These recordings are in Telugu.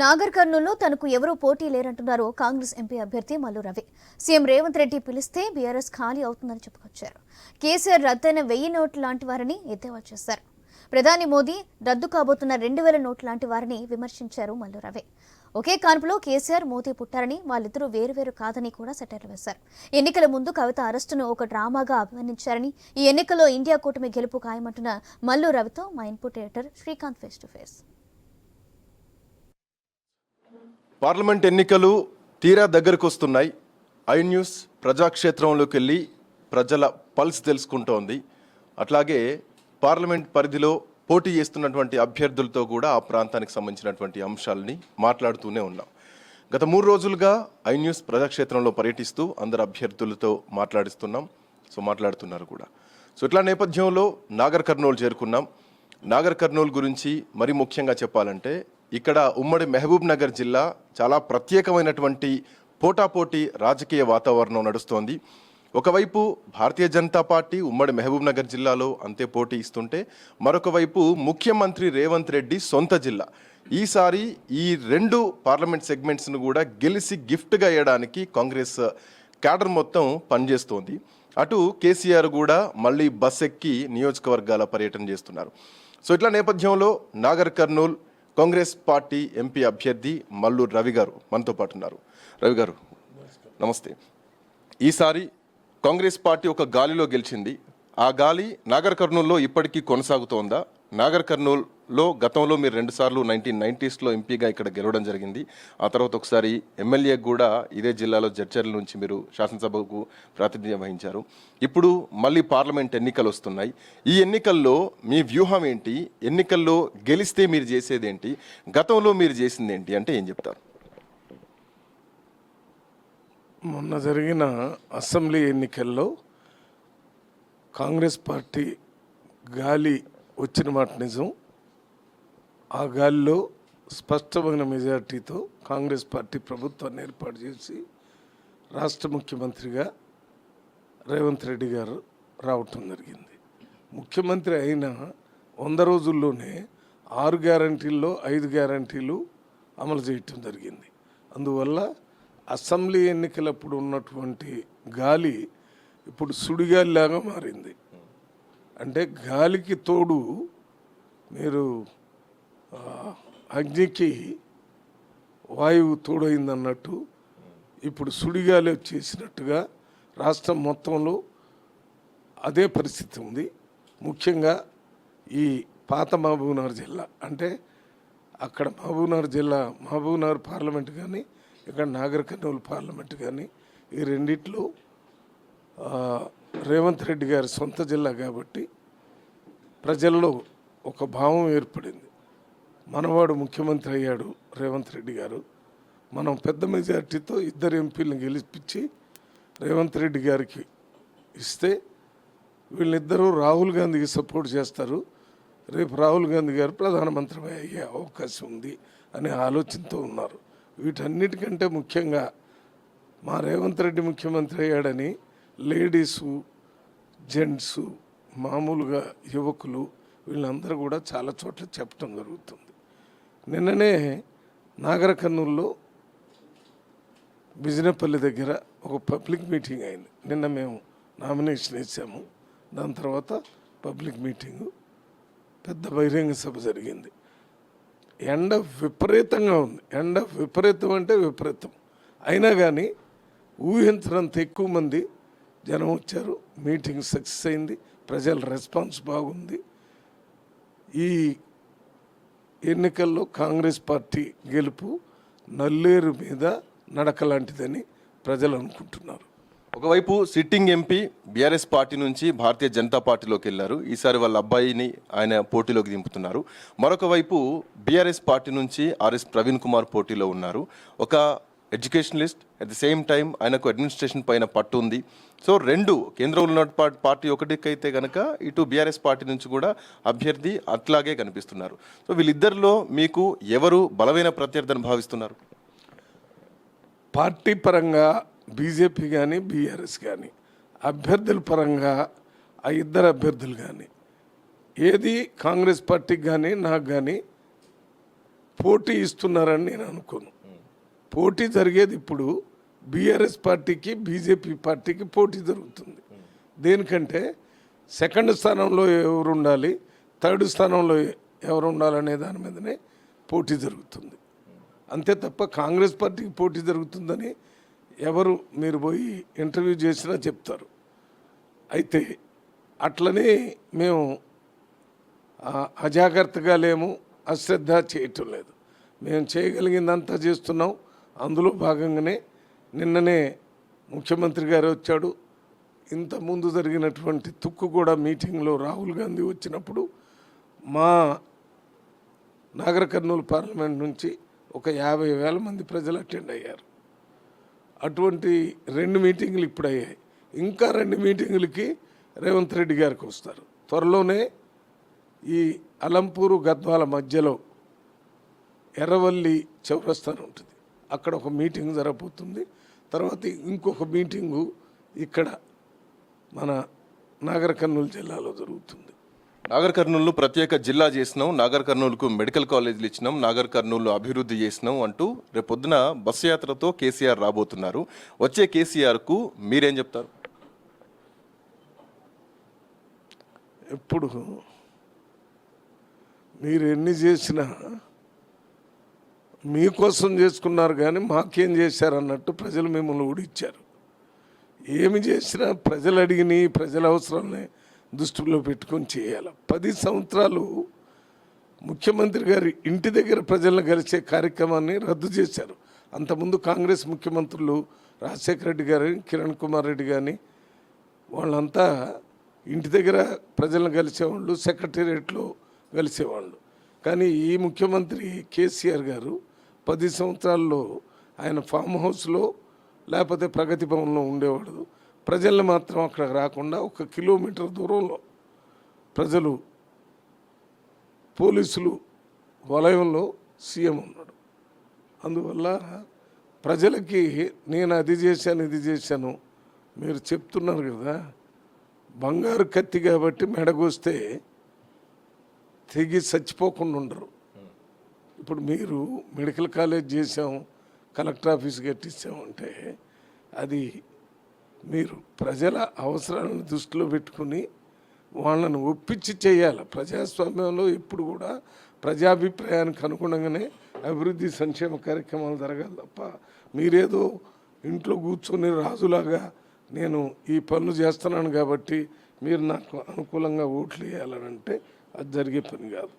నాగర్ కర్నూలులో తనకు ఎవరూ పోటీ లేరంటున్నారు కాంగ్రెస్ ఎంపీ అభ్యర్థి మల్లు రవి. సీఎం రేవంత్ రెడ్డి పిలిస్తే బీఆర్ఎస్ ఖాళీ అవుతుందని చెప్పుకొచ్చారు. కేసీఆర్ రద్దైన వెయ్యి నోట్లు లాంటి వారిని ఎద్దేవా చేశారు. ప్రధాని మోదీ రద్దు కాబోతున్న రెండు వేల నోట్లు లాంటి వారిని విమర్శించారు మల్లు రవి. ఒకే కాన్పులో కేసీఆర్ మోదీ పుట్టారని వాళ్ళిద్దరూ వేరువేరు కాదని కూడా సెటైర్లు వేశారు. ఎన్నికల ముందు కవిత అరెస్టును ఒక డ్రామాగా అభివర్ణించారని ఈ ఎన్నికల్లో ఇండియా కూటమి గెలుపు ఖాయమంటున్న మల్లు రవితో మా input editor Srikanth face to face. Parliament ఎన్నికలు తీరా దగ్గరకు వస్తున్నాయి. ఐ న్యూస్ ప్రజాక్షేత్రంలోకి వెళ్ళి ప్రజల పల్స్ తెలుసుకుంటోంది. అట్లాగే పార్లమెంట్ పరిధిలో పోటీ చేస్తున్నటువంటి అభ్యర్థులతో కూడా ఆ ప్రాంతానికి సంబంధించినటువంటి అంశాలని మాట్లాడుతూనే ఉన్నాం. గత మూడు రోజులుగా ఐ న్యూస్ ప్రజాక్షేత్రంలో పర్యటిస్తూ అందరు అభ్యర్థులతో మాట్లాడిస్తున్నాం. సో మాట్లాడుతున్నారు కూడా. సో ఇట్లా నేపథ్యంలో నాగర్ కర్నూలు చేరుకున్నాం. నాగర్ కర్నూలు గురించి మరి ముఖ్యంగా చెప్పాలంటే ఇక్కడ ఉమ్మడి మహబూబ్ నగర్ జిల్లా చాలా ప్రత్యేకమైనటువంటి పోటాపోటీ రాజకీయ వాతావరణం నడుస్తోంది. ఒకవైపు భారతీయ జనతా పార్టీ ఉమ్మడి మహబూబ్ నగర్ జిల్లాలో అంతే పోటీ ఇస్తుంటే మరొకవైపు ముఖ్యమంత్రి రేవంత్ రెడ్డి సొంత జిల్లా. ఈసారి ఈ రెండు పార్లమెంట్ సెగ్మెంట్స్ను కూడా గెలిచి గిఫ్ట్గా వేయడానికి కాంగ్రెస్ క్యాడర్ మొత్తం పనిచేస్తోంది. అటు కేసీఆర్ కూడా మళ్ళీ బస్ ఎక్కి నియోజకవర్గాల పర్యటన చేస్తున్నారు. సో ఇట్లా నేపథ్యంలో Nagar Kurnool Congress party MP అభ్యర్థి మల్లు రవి గారు మనతో పాటు ఉన్నారు. రవి గారు నమస్తే. ఈసారి కాంగ్రెస్ పార్టీ ఒక గాలిలో గెలిచింది. ఆ గాలి నాగర్ కర్నూల్లో ఇప్పటికీ కొనసాగుతోందా? నాగర్ కర్నూల్లో గతంలో మీరు రెండుసార్లు నైన్టీన్ నైంటీస్లో ఎంపీగా ఇక్కడ గెలవడం జరిగింది. ఆ తర్వాత ఒకసారి ఎమ్మెల్యే కూడా ఇదే జిల్లాలో జడ్చర్ల నుంచి మీరు శాసనసభకు ప్రాతినిధ్యం వహించారు. ఇప్పుడు మళ్ళీ పార్లమెంట్ ఎన్నికలు వస్తున్నాయి. ఈ ఎన్నికల్లో మీ వ్యూహం ఏంటి? ఎన్నికల్లో గెలిస్తే మీరు చేసేదేంటి? గతంలో మీరు చేసింది ఏంటి అంటే ఏం చెప్తారు? మొన్న జరిగిన అసెంబ్లీ ఎన్నికల్లో కాంగ్రెస్ పార్టీ గాలి వచ్చిన మాట నిజం. ఆ గాలిలో స్పష్టమైన మెజార్టీతో కాంగ్రెస్ పార్టీ ప్రభుత్వాన్ని ఏర్పాటు చేసి రాష్ట్ర ముఖ్యమంత్రిగా రేవంత్ రెడ్డి గారు రావటం జరిగింది. ముఖ్యమంత్రి అయిన వంద రోజుల్లోనే ఆరు గ్యారంటీల్లో ఐదు గ్యారంటీలు అమలు చేయటం జరిగింది. అందువల్ల అసెంబ్లీ ఎన్నికలప్పుడు ఉన్నటువంటి గాలి ఇప్పుడు సుడిగాలిలాగా మారింది. అంటే గాలికి తోడు మీరు అగ్నికి వాయువు తోడైందన్నట్టు ఇప్పుడు సుడిగాలి వచ్చేసినట్టుగా రాష్ట్రం మొత్తంలో అదే పరిస్థితి ఉంది. ముఖ్యంగా ఈ పాత మహబూబ్నగర్ జిల్లా అంటే అక్కడ మహబూబ్నగర్ జిల్లా మహబూబ్నగర్ పార్లమెంట్ కానీ ఇక్కడ నాగర్ కర్నూలు పార్లమెంట్ కానీ ఈ రెండిట్లో రేవంత్ రెడ్డి గారి సొంత జిల్లా కాబట్టి ప్రజల్లో ఒక భావం ఏర్పడింది. మనవాడు ముఖ్యమంత్రి అయ్యాడు రేవంత్ రెడ్డి గారు. మనం పెద్ద మెజార్టీతో ఇద్దరు ఎంపీలను గెలిపించి రేవంత్ రెడ్డి గారికి ఇస్తే వీళ్ళిద్దరూ రాహుల్ గాంధీకి సపోర్ట్ చేస్తారు. రేపు రాహుల్ గాంధీ గారు ప్రధానమంత్రి అయ్యే అవకాశం ఉంది అనే ఆలోచనతో ఉన్నారు. వీటన్నిటికంటే ముఖ్యంగా మా రేవంత్ రెడ్డి ముఖ్యమంత్రి అయ్యాడని లేడీసు జెంట్స్ మామూలుగా యువకులు వీళ్ళందరూ కూడా చాలా చోట్ల చెప్పడం జరుగుతుంది. నిన్ననే నాగరకర్నూలులో బిజినపల్లి దగ్గర ఒక పబ్లిక్ మీటింగ్ అయింది. నిన్న మేము నామినేషన్ వేసాము. దాని తర్వాత పబ్లిక్ మీటింగు పెద్ద బహిరంగ సభ జరిగింది. ఎండ విపరీతంగా ఉంది. ఎండ విపరీతం అంటే విపరీతం. అయినా కానీ ఊహించినంత ఎక్కువ మంది జనం వచ్చారు మీటింగ్ సక్సెస్ అయింది ప్రజల రెస్పాన్స్ బాగుంది. ఈ ఎన్నికల్లో కాంగ్రెస్ పార్టీ గెలుపు నల్లేరు మీద నడక లాంటిదని ప్రజలు అనుకుంటున్నారు. ఒకవైపు సిట్టింగ్ ఎంపీ బీఆర్ఎస్ పార్టీ నుంచి భారతీయ జనతా పార్టీలోకి వెళ్ళారు. ఈసారి వాళ్ళ అబ్బాయిని ఆయన పోటీలోకి దింపుతున్నారు. మరొక వైపు బీఆర్ఎస్ పార్టీ నుంచి ఆర్ఎస్ ప్రవీణ్ కుమార్ పోటీలో ఉన్నారు. ఒక educationist at the same time ఆయనకు అడ్మినిస్ట్రేషన్ పైన పట్టు ఉంది. సో రెండు కేంద్రంలో ఉన్న పా- పార్టీ ఒకటికైతే కనుక ఇటు బీఆర్ఎస్ పార్టీ నుంచి కూడా అభ్యర్థి అట్లాగే కనిపిస్తున్నారు. సో వీళ్ళిద్దరిలో మీకు ఎవరు బలమైన ప్రత్యర్థిని భావిస్తున్నారు? పార్టీ పరంగా బీజేపీ కానీ బీఆర్ఎస్ కానీ అభ్యర్థుల పరంగా ఆ ఇద్దరు అభ్యర్థులు కానీ ఏది కాంగ్రెస్ పార్టీకి కానీ నాకు కానీ పోటీ ఇస్తున్నారని నేను అనుకోను. పోటీ జరిగేది ఇప్పుడు బీఆర్ఎస్ పార్టీకి బీజేపీ పార్టీకి పోటీ జరుగుతుంది. దేనికంటే సెకండ్ స్థానంలో ఎవరు ఉండాలి థర్డ్ స్థానంలో ఎవరు ఉండాలనే దాని మీదనే పోటీ జరుగుతుంది. అంతే తప్ప కాంగ్రెస్ పార్టీకి పోటీ జరుగుతుందని ఎవరు మీరు పోయి ఇంటర్వ్యూ చేసినా చెప్తారు. అయితే అట్లనే మేము అజాగ్రత్తగా లేము అశ్రద్ధ చేయటం లేదు. మేము చేయగలిగిందంతా చేస్తున్నాం. అందులో భాగంగానే నిన్ననే ముఖ్యమంత్రి గారు వచ్చాడు. ఇంత ముందు జరిగినటువంటి తుక్కు కూడా మీటింగ్లో రాహుల్ గాంధీ వచ్చినప్పుడు మా నాగర్ కర్నూలు పార్లమెంట్ నుంచి ఒక యాభై వేల మంది ప్రజలు అటెండ్ అయ్యారు. అటువంటి రెండు మీటింగులు ఇప్పుడు అయ్యాయి ఇంకా రెండు మీటింగులకి రేవంత్ రెడ్డి గారికి వస్తారు. త్వరలోనే ఈ అలంపూరు గద్వాల మధ్యలో ఎర్రవల్లి చౌరస్తాన్ ఉంటుంది. అక్కడ ఒక మీటింగ్ జరగబోతుంది. తర్వాత ఇంకొక మీటింగు ఇక్కడ మన నాగర్ కర్నూలు జిల్లాలో జరుగుతుంది. నాగర్ కర్నూలు ప్రత్యేక జిల్లా చేసినాం. నాగర్ కర్నూలుకు మెడికల్ కాలేజీలు ఇచ్చినాం. నాగర్ కర్నూలు అభివృద్ధి చేసినాం అంటూ రేపొద్దున బస్సు యాత్రతో కేసీఆర్ రాబోతున్నారు. వచ్చే కేసీఆర్కు మీరేం చెప్తారు? ఎప్పుడు మీరు ఎన్ని చేసినా మీకోసం చేసుకున్నారు కానీ మాకేం చేశారన్నట్టు ప్రజలు మిమ్మల్ని ఊడిచ్చారు. ఏమి చేసినా ప్రజలు అడిగిని ప్రజల అవసరాలని దృష్టిలో పెట్టుకొని చేయాలి. పది సంవత్సరాలు ముఖ్యమంత్రి గారి ఇంటి దగ్గర ప్రజలను కలిసే కార్యక్రమాన్ని రద్దు చేశారు. అంతకుముందు కాంగ్రెస్ ముఖ్యమంత్రులు రాజశేఖర రెడ్డి గారు కిరణ్ కుమార్ రెడ్డి కానీ వాళ్ళంతా ఇంటి దగ్గర ప్రజలను కలిసేవాళ్ళు సెక్రటేరియట్లో కలిసేవాళ్ళు. కానీ ఈ ముఖ్యమంత్రి కేసీఆర్ గారు పది సంవత్సరాల్లో ఆయన ఫామ్ హౌస్లో లేకపోతే ప్రగతి భవన్లో ఉండేవాడు. ప్రజల్ని మాత్రం అక్కడ రాకుండా ఒక కిలోమీటర్ దూరంలో ప్రజలు పోలీసులు వలయంలో సీఎం ఉన్నాడు. అందువల్ల ప్రజలకి నేను అది చేశాను ఇది చేశాను మీరు చెప్తున్నారు కదా. బంగారు కత్తి కాబట్టి మెడగొస్తే తెగి చచ్చిపోకుండా ఉండరు. ఇప్పుడు మీరు మెడికల్ కాలేజ్ చేసాం కలెక్టర్ ఆఫీస్ కట్టించామంటే అది మీరు ప్రజల అవసరాలను దృష్టిలో పెట్టుకుని వాళ్ళను ఒప్పించి చేయాలి. ప్రజాస్వామ్యంలో ఎప్పుడు కూడా ప్రజాభిప్రాయానికి అనుగుణంగానే అభివృద్ధి సంక్షేమ కార్యక్రమాలు జరగాలి తప్ప మీరేదో ఇంట్లో కూర్చొని రాజులాగా నేను ఈ పనులు చేస్తున్నాను కాబట్టి మీరు నాకు అనుకూలంగా ఓట్లు వేయాలని అంటే అది జరిగే పని కాదు.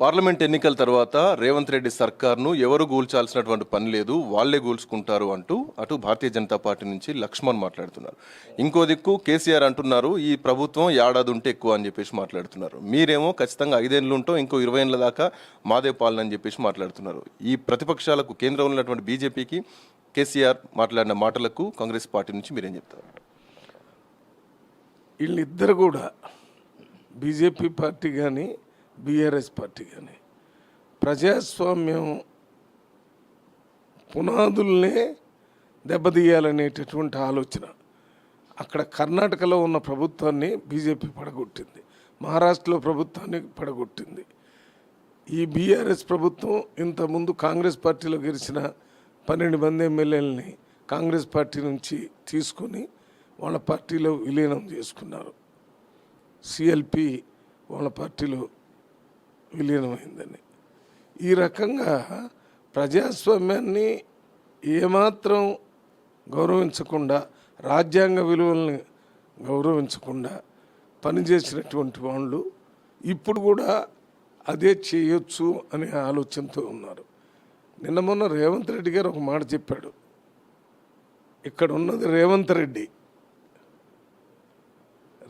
పార్లమెంట్ ఎన్నికల తర్వాత రేవంత్ రెడ్డి సర్కార్ను ఎవరు గూల్చాల్సినటువంటి పని లేదు వాళ్ళే గూల్చుకుంటారు అంటూ అటు భారతీయ జనతా పార్టీ నుంచి లక్ష్మణ్ మాట్లాడుతున్నారు. ఇంకో దిక్కు కేసీఆర్ అంటున్నారు ఈ ప్రభుత్వం ఏడాది ఉంటే ఎక్కువ అని చెప్పేసి మాట్లాడుతున్నారు. మీరేమో ఖచ్చితంగా ఐదేళ్ళు ఉంటాం ఇంకో ఇరవై ఏళ్ళ దాకా మాదే పాలన అని చెప్పేసి మాట్లాడుతున్నారు. ఈ ప్రతిపక్షాలకు కేంద్రంలో ఉన్నటువంటి బీజేపీకి కేసీఆర్ మాట్లాడిన మాటలకు కాంగ్రెస్ పార్టీ నుంచి మీరేం చెప్తారు? వీళ్ళిద్దరు కూడా బీజేపీ పార్టీ కానీ బీఆర్ఎస్ పార్టీ కానీ ప్రజాస్వామ్యం పునాదుల్నే దెబ్బతీయాలనేటటువంటి ఆలోచన. అక్కడ కర్ణాటకలో ఉన్న ప్రభుత్వాన్ని బీజేపీ పడగొట్టింది. మహారాష్ట్రలో ప్రభుత్వాన్ని పడగొట్టింది. ఈ బీఆర్ఎస్ ప్రభుత్వం ఇంతకుముందు కాంగ్రెస్ పార్టీలో గెలిచిన పన్నెండు మంది ఎమ్మెల్యేలని కాంగ్రెస్ పార్టీ నుంచి తీసుకొని వాళ్ళ పార్టీలో విలీనం చేసుకున్నారు. సిఎల్పి వాళ్ళ పార్టీలో విలీనమైందని ఈ రకంగా ప్రజాస్వామ్యాన్ని ఏమాత్రం గౌరవించకుండా రాజ్యాంగ విలువల్ని గౌరవించకుండా పనిచేసినటువంటి వాళ్ళు ఇప్పుడు కూడా అదే చేయొచ్చు అనే ఆలోచనతో ఉన్నారు. నిన్న మొన్న రేవంత్ రెడ్డి గారు ఒక మాట చెప్పాడు. ఇక్కడ ఉన్నది రేవంత్ రెడ్డి.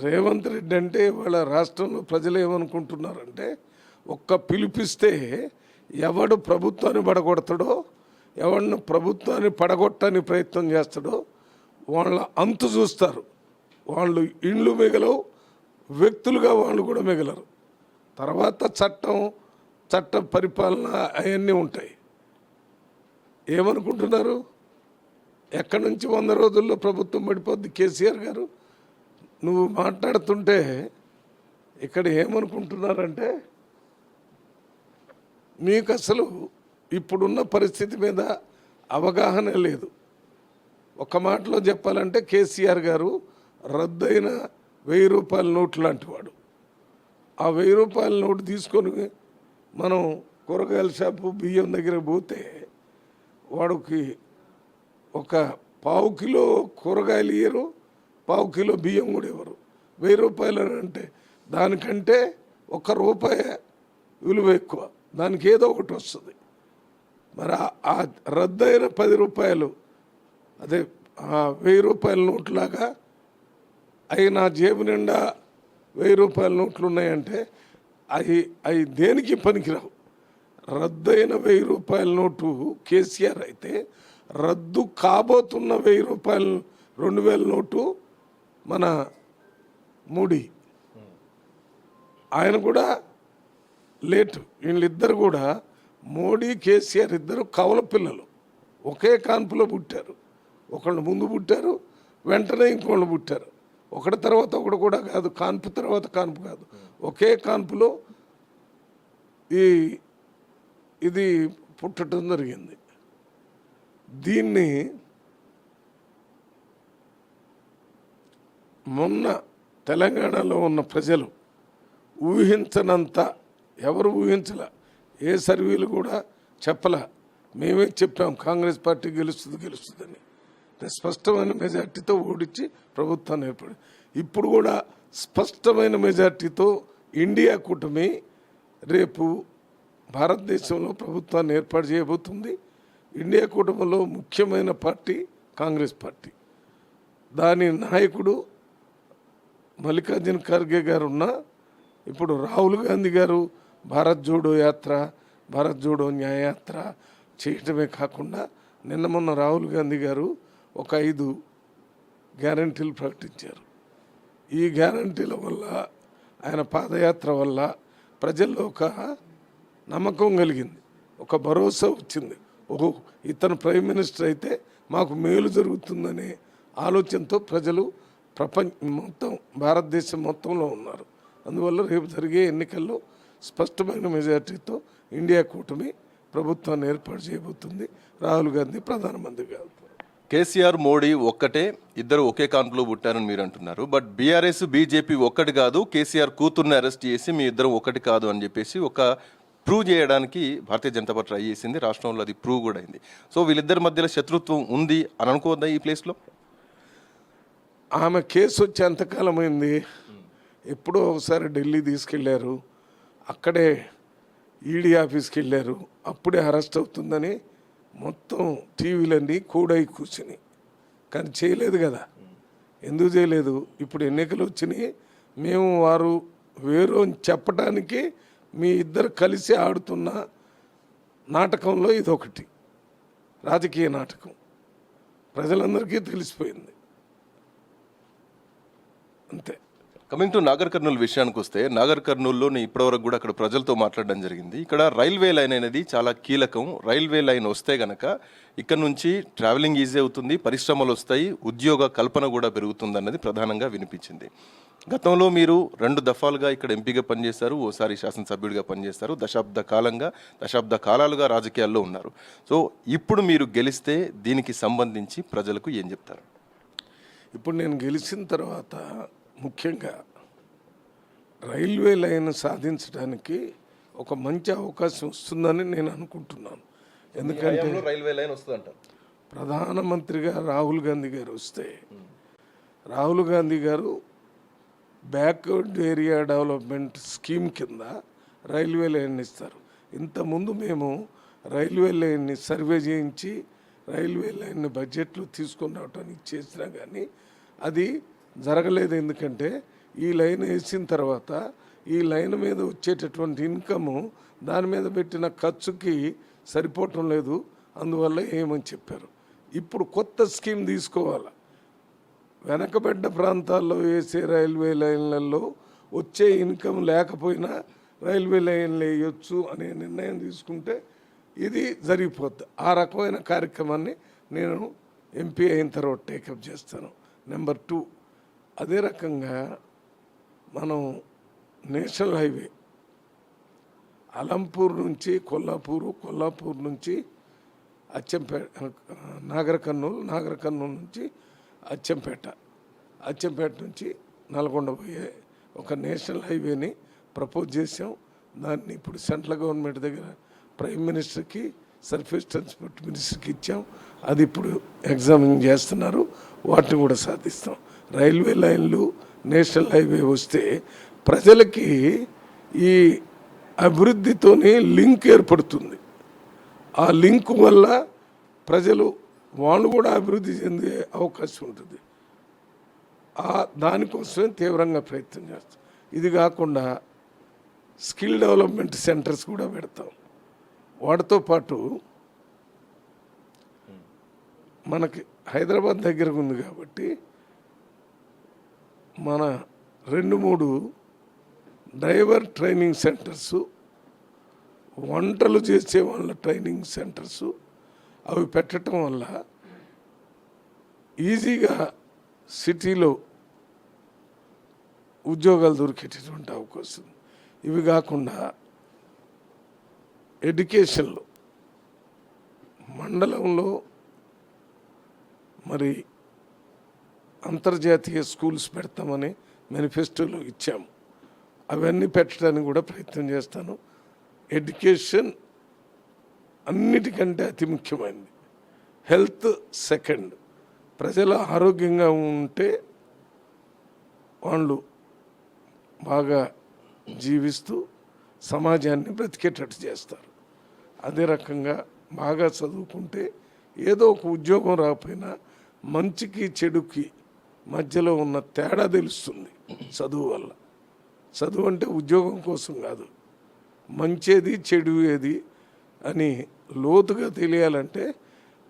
రేవంత్ రెడ్డి అంటే వాళ్ళ రాష్ట్రంలో ప్రజలు ఏమనుకుంటున్నారంటే ఒక్క పిలిపిస్తే ఎవడు ప్రభుత్వాన్ని పడగొడతాడో ఎవడిని ప్రభుత్వాన్ని పడగొట్టని ప్రయత్నం చేస్తాడో వాళ్ళ అంతు చూస్తారు. వాళ్ళు ఇండ్లు మిగలవు వ్యక్తులుగా వాళ్ళు కూడా మిగలరు. తర్వాత చట్టం చట్ట పరిపాలన అవన్నీ ఉంటాయి. ఏమనుకుంటున్నారు? ఎక్కడి నుంచి వంద రోజుల్లో ప్రభుత్వం పడిపోద్ది కేసీఆర్ గారు? నువ్వు మాట్లాడుతుంటే ఇక్కడ ఏమనుకుంటున్నారంటే మీకు అసలు ఇప్పుడున్న పరిస్థితి మీద అవగాహన లేదు. ఒక మాటలో చెప్పాలంటే కేసీఆర్ గారు రద్దయిన వెయ్యి రూపాయల నోటు లాంటి వాడు. ఆ వెయ్యి రూపాయల నోటు తీసుకొని మనం కూరగాయల షాపు బియ్యం దగ్గర పోతే వాడికి ఒక పావు కిలో కూరగాయలు ఇయ్యరు పావు కిలో బియ్యం కూడా ఇవ్వరు. వెయ్యి రూపాయలు అంటే దానికంటే ఒక రూపాయి విలువ ఎక్కువ. దానికి ఏదో ఒకటి వస్తుంది. మరి ఆ- రద్దయిన పది రూపాయలు అదే వెయ్యి రూపాయల నోట్లాగా అవి నా జేబు నిండా వెయ్యి రూపాయల నోట్లు ఉన్నాయంటే అవి అవి దేనికి పనికిరావు? రద్దయిన వెయ్యి రూపాయల నోటు కేసీఆర్ అయితే రద్దు కాబోతున్న వెయ్యి రూపాయల రెండు వేల నోటు మన మూడి. ఆయన కూడా లేటు. వీళ్ళిద్దరు కూడా మోడీ కేసీఆర్ ఇద్దరు కవల పిల్లలు. ఒకే కాన్పులో పుట్టారు. ఒకళ్ళు ముందు పుట్టారు వెంటనే ఇంకోళ్ళు పుట్టారు. ఒకటి తర్వాత ఒకటి కూడా కాదు కాన్పు తర్వాత కాన్పు కాదు. ఒకే కాన్పులో ఈ ఇది పుట్టడం జరిగింది. దీన్ని మొన్న తెలంగాణలో ఉన్న ప్రజలు ఊహించనంత ఎవరు ఊహించలే. ఏ సర్వీలు కూడా చెప్పలే. మేమే చెప్పాం కాంగ్రెస్ పార్టీ గెలుస్తుంది గెలుస్తుందని. స్పష్టమైన మెజార్టీతో ఓడించి ప్రభుత్వాన్ని ఏర్పడి ఇప్పుడు కూడా స్పష్టమైన మెజార్టీతో ఇండియా కూటమి రేపు భారతదేశంలో ప్రభుత్వాన్ని ఏర్పాటు చేయబోతుంది. ఇండియా కూటమిలో ముఖ్యమైన పార్టీ కాంగ్రెస్ పార్టీ. దాని నాయకుడు మల్లికార్జున ఖర్గే గారు ఉన్న ఇప్పుడు రాహుల్ గాంధీ గారు భారత్ జోడో యాత్ర భారత్ జోడో న్యాయయాత్ర చేయటమే కాకుండా నిన్న మొన్న రాహుల్ గాంధీ గారు ఒక ఐదు గ్యారంటీలు ప్రకటించారు. ఈ గ్యారంటీల వల్ల ఆయన పాదయాత్ర వల్ల ప్రజల్లో ఒక నమ్మకం కలిగింది. ఒక భరోసా వచ్చింది. ఓహో ఇతను ప్రైమ్ మినిస్టర్ అయితే మాకు మేలు జరుగుతుందనే ఆలోచనతో ప్రజలు ప్రపంచ మొత్తం భారతదేశం మొత్తంలో ఉన్నారు. అందువల్ల రేపు జరిగే ఎన్నికల్లో స్పష్టమైన మెజార్టీతో ఇండియా కూటమి ప్రభుత్వాన్ని ఏర్పాటు చేయబోతుంది. రాహుల్ గాంధీ ప్రధానమంత్రిగా కేసీఆర్ మోడీ ఒక్కటే ఇద్దరు ఒకే కాన్పులో పుట్టారని మీరు అంటున్నారు. బట్ బీఆర్ఎస్ బీజేపీ ఒక్కటి కాదు కేసీఆర్ కూతుర్ని అరెస్ట్ చేసి మీ ఇద్దరు ఒకటి కాదు అని చెప్పేసి ఒక ప్రూవ్ చేయడానికి భారతీయ జనతా పార్టీ ట్రై చేసింది. రాష్ట్రంలో అది ప్రూవ్ కూడా అయింది. సో వీళ్ళిద్దరి మధ్యలో శత్రుత్వం ఉంది అని అనుకోవద్దా ఈ ప్లేస్లో? ఆమె కేసు వచ్చి ఎంతకాలం అయింది ఎప్పుడో ఒకసారి ఢిల్లీ తీసుకెళ్ళారు. అక్కడే ఈడీ ఆఫీస్కి వెళ్ళారు. అప్పుడే అరెస్ట్ అవుతుందని మొత్తం టీవీలన్నీ కూడై కూర్చుని. కానీ చేయలేదు కదా. ఎందుకు చేయలేదు? ఇప్పుడు ఎన్నికలు వచ్చినాయి. మేము వారు వేరు అని చెప్పడానికి మీ ఇద్దరు కలిసి ఆడుతున్న నాటకంలో ఇదొకటి. రాజకీయ నాటకం. ప్రజలందరికీ తెలిసిపోయింది. అంతే. కమింగ్ టు నాగర్ కర్నూలు విషయానికి వస్తే నాగర్ కర్నూలులో ఇప్పటివరకు కూడా అక్కడ ప్రజలతో మాట్లాడడం జరిగింది. ఇక్కడ రైల్వే లైన్ అనేది చాలా కీలకం. రైల్వే లైన్ వస్తే గనక ఇక్కడ నుంచి ట్రావెలింగ్ ఈజీ అవుతుంది పరిశ్రమలు వస్తాయి ఉద్యోగ కల్పన కూడా పెరుగుతుంది అన్నది ప్రధానంగా వినిపించింది. గతంలో మీరు రెండు దఫాలుగా ఇక్కడ ఎంపీగా పనిచేశారు ఓసారి శాసనసభ్యుడిగా పనిచేస్తారు దశాబ్ద కాలంగా దశాబ్ద కాలాలుగా రాజకీయాల్లో ఉన్నారు. సో ఇప్పుడు మీరు గెలిస్తే దీనికి సంబంధించి ప్రజలకు ఏం చెప్తారు? ఇప్పుడు నేను గెలిచిన తర్వాత ముఖ్యంగా రైల్వే లైన్ సాధించడానికి ఒక మంచి అవకాశం వస్తుందని నేను అనుకుంటున్నాను. ఎందుకంటే రైల్వే లైన్ వస్తుందంటారు ప్రధానమంత్రిగా రాహుల్ గాంధీ గారు వస్తే రాహుల్ గాంధీ గారు బ్యాక్వర్డ్ ఏరియా డెవలప్మెంట్ స్కీమ్ కింద రైల్వే లైన్ ఇస్తారు. ఇంతకుముందు మేము రైల్వే లైన్ని సర్వే చేయించి రైల్వే లైన్ని బడ్జెట్లో తీసుకొని రావడానికి చేసినా కానీ అది జరగలేదు ఎందుకంటే ఈ లైన్ వేసిన తర్వాత ఈ లైన్ మీద వచ్చేటటువంటి ఇన్కము దాని మీద పెట్టిన ఖర్చుకి సరిపోవటం లేదు. అందువల్ల ఏమని చెప్పారు? ఇప్పుడు కొత్త స్కీమ్ తీసుకోవాలి? వెనకబడ్డ ప్రాంతాల్లో వేసే రైల్వే లైన్లలో వచ్చే ఇన్కమ్ లేకపోయినా రైల్వే లైన్లు వేయొచ్చు అనే నిర్ణయం తీసుకుంటే ఇది జరిగిపోద్ది. ఆ రకమైన కార్యక్రమాన్ని నేను ఎంపీ అయిన తర్వాత టేకప్ చేస్తాను. Number two. అదే రకంగా మనం నేషనల్ హైవే అలంపూర్ నుంచి కొల్లాపూరు కొల్లాపూర్ నుంచి అచ్చంపేట నాగర కర్నూలు నాగర కర్నూలు నుంచి అచ్చంపేట అచ్చంపేట నుంచి నల్గొండ పోయే ఒక నేషనల్ హైవేని ప్రపోజ్ చేసాం దాన్ని ఇప్పుడు సెంట్రల్ గవర్నమెంట్ దగ్గర ప్రైమ్ మినిస్టర్కి సర్ఫేస్ ట్రాన్స్పోర్ట్ మినిస్టర్కి ఇచ్చాం. అది ఇప్పుడు ఎగ్జామిన్ చేస్తున్నారు. వాటిని కూడా సాధిస్తాం. రైల్వే లైన్లు నేషనల్ హైవే వస్తే ప్రజలకి ఈ అభివృద్ధితోనే లింక్ ఏర్పడుతుంది. ఆ లింక్ వల్ల ప్రజలు వాళ్ళు కూడా అభివృద్ధి చెందే అవకాశం ఉంటుంది. ఆ దానికోసమే తీవ్రంగా ప్రయత్నం చేస్తాం. ఇది కాకుండా స్కిల్ డెవలప్మెంట్ సెంటర్స్ కూడా పెడతాం. వాటితో పాటు మనకి హైదరాబాద్ దగ్గర ఉంది కాబట్టి మన రెండు మూడు డ్రైవర్ ట్రైనింగ్ సెంటర్సు వంటలు చేసే వాళ్ళ ట్రైనింగ్ సెంటర్సు అవి పెట్టడం వల్ల ఈజీగా సిటీలో ఉద్యోగాలు దొరికేటటువంటి అవకాశం ఇవి కాకుండా ఎడ్యుకేషన్లో మండలంలో మరి అంతర్జాతీయ స్కూల్స్ పెడతామని మేనిఫెస్టోలో ఇచ్చాము. అవన్నీ పెట్టడానికి కూడా ప్రయత్నం చేస్తాను. ఎడ్యుకేషన్ అన్నిటికంటే అతి ముఖ్యమైనది. Health second. ప్రజలు ఆరోగ్యంగా ఉంటే వాళ్ళు బాగా జీవిస్తూ సమాజాన్ని బ్రతికేటట్టు చేస్తారు. అదే రకంగా బాగా చదువుకుంటే ఏదో ఒక ఉద్యోగం రాకపోయినా మంచికి చెడుకి మధ్యలో ఉన్న తేడా తెలుస్తుంది చదువు వల్ల. చదువు అంటే ఉద్యోగం కోసం కాదు. మంచేది చెడు ఏది అని లోతుగా తెలియాలంటే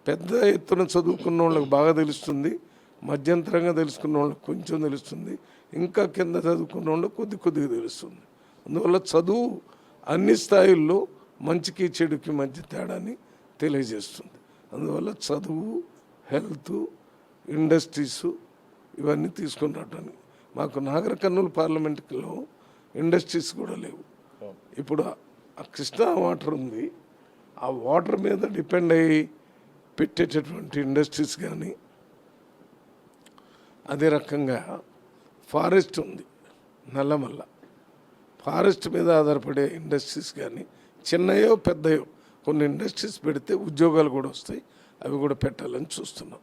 పెద్ద ఎత్తున చదువుకున్న వాళ్ళకి బాగా తెలుస్తుంది. మధ్యంతరంగా తెలుసుకున్న వాళ్ళకి కొంచెం తెలుస్తుంది. ఇంకా కింద చదువుకున్న వాళ్ళకి కొద్ది కొద్దిగా తెలుస్తుంది. అందువల్ల చదువు అన్ని స్థాయిల్లో మంచికి చెడుకి మధ్య తేడాని తెలియజేస్తుంది. అందువల్ల చదువు హెల్త్ ఇండస్ట్రీస్ ఇవన్నీ తీసుకుని రావడానికి మాకు నాగర కర్నూలు పార్లమెంట్లో ఇండస్ట్రీస్ కూడా లేవు. ఇప్పుడు ఆ కృష్ణా వాటర్ ఉంది. ఆ వాటర్ మీద డిపెండ్ అయ్యి పెట్టేటటువంటి ఇండస్ట్రీస్ కానీ అదే రకంగా ఫారెస్ట్ ఉంది నల్లమల్ల. ఫారెస్ట్ మీద ఆధారపడే ఇండస్ట్రీస్ కానీ చిన్నయో పెద్దయో కొన్ని ఇండస్ట్రీస్ పెడితే ఉద్యోగాలు కూడా వస్తాయి అవి కూడా పెట్టాలని చూస్తున్నాం.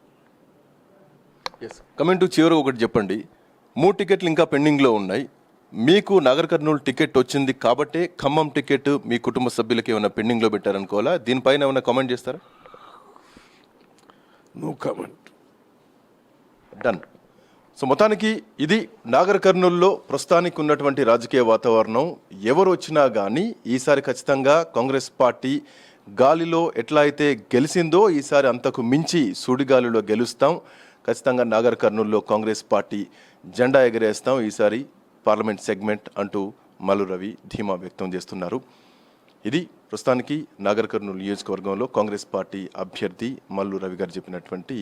కమెంట్ చివరి ఒకటి చెప్పండి. మూడు టికెట్లు ఇంకా పెండింగ్లో ఉన్నాయి. మీకు నగర్ కర్నూలు టికెట్ వచ్చింది కాబట్టే ఖమ్మం టికెట్ మీ కుటుంబ సభ్యులకి ఏమైనా పెండింగ్లో పెట్టారనుకోవాలా? దీనిపైన ఏమైనా కామెంట్ చేస్తారా? నో కమెంట్ డన్ సో మొత్తానికి ఇది నాగర్ కర్నూల్లో ప్రస్తుతానికి ఉన్నటువంటి రాజకీయ వాతావరణం. ఎవరు వచ్చినా కానీ ఈసారి ఖచ్చితంగా కాంగ్రెస్ పార్టీ గాలిలో ఎట్లా అయితే గెలిచిందో ఈసారి అంతకు మించి సుడిగాలిలో గెలుస్తాం. ఖచ్చితంగా నాగర్ కర్నూల్లో కాంగ్రెస్ పార్టీ జెండా ఎగరేస్తాం. ఈసారి పార్లమెంట్ సెగ్మెంట్ అంటూ మల్లు రవి ధీమా వ్యక్తం చేస్తున్నారు. ఇది ప్రస్తుతానికి నాగర్ కర్నూలు నియోజకవర్గంలో కాంగ్రెస్ పార్టీ అభ్యర్థి మల్లు రవి గారు చెప్పినటువంటి